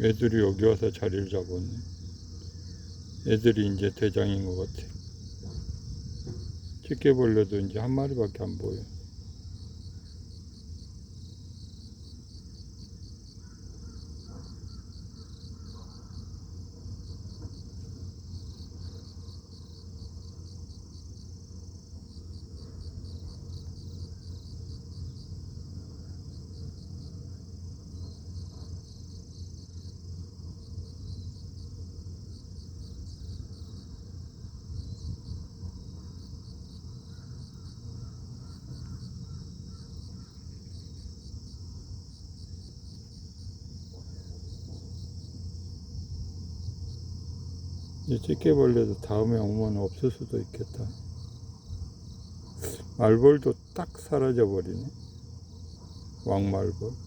애들이 여기 와서 자리를 잡았네. 애들이 이제 대장인 것 같아. 집게벌레도 이제 한 마리밖에 안 보여. 이 집게벌레도 다음에 오면 없을 수도 있겠다. 말벌도 딱 사라져 버리네. 왕말벌.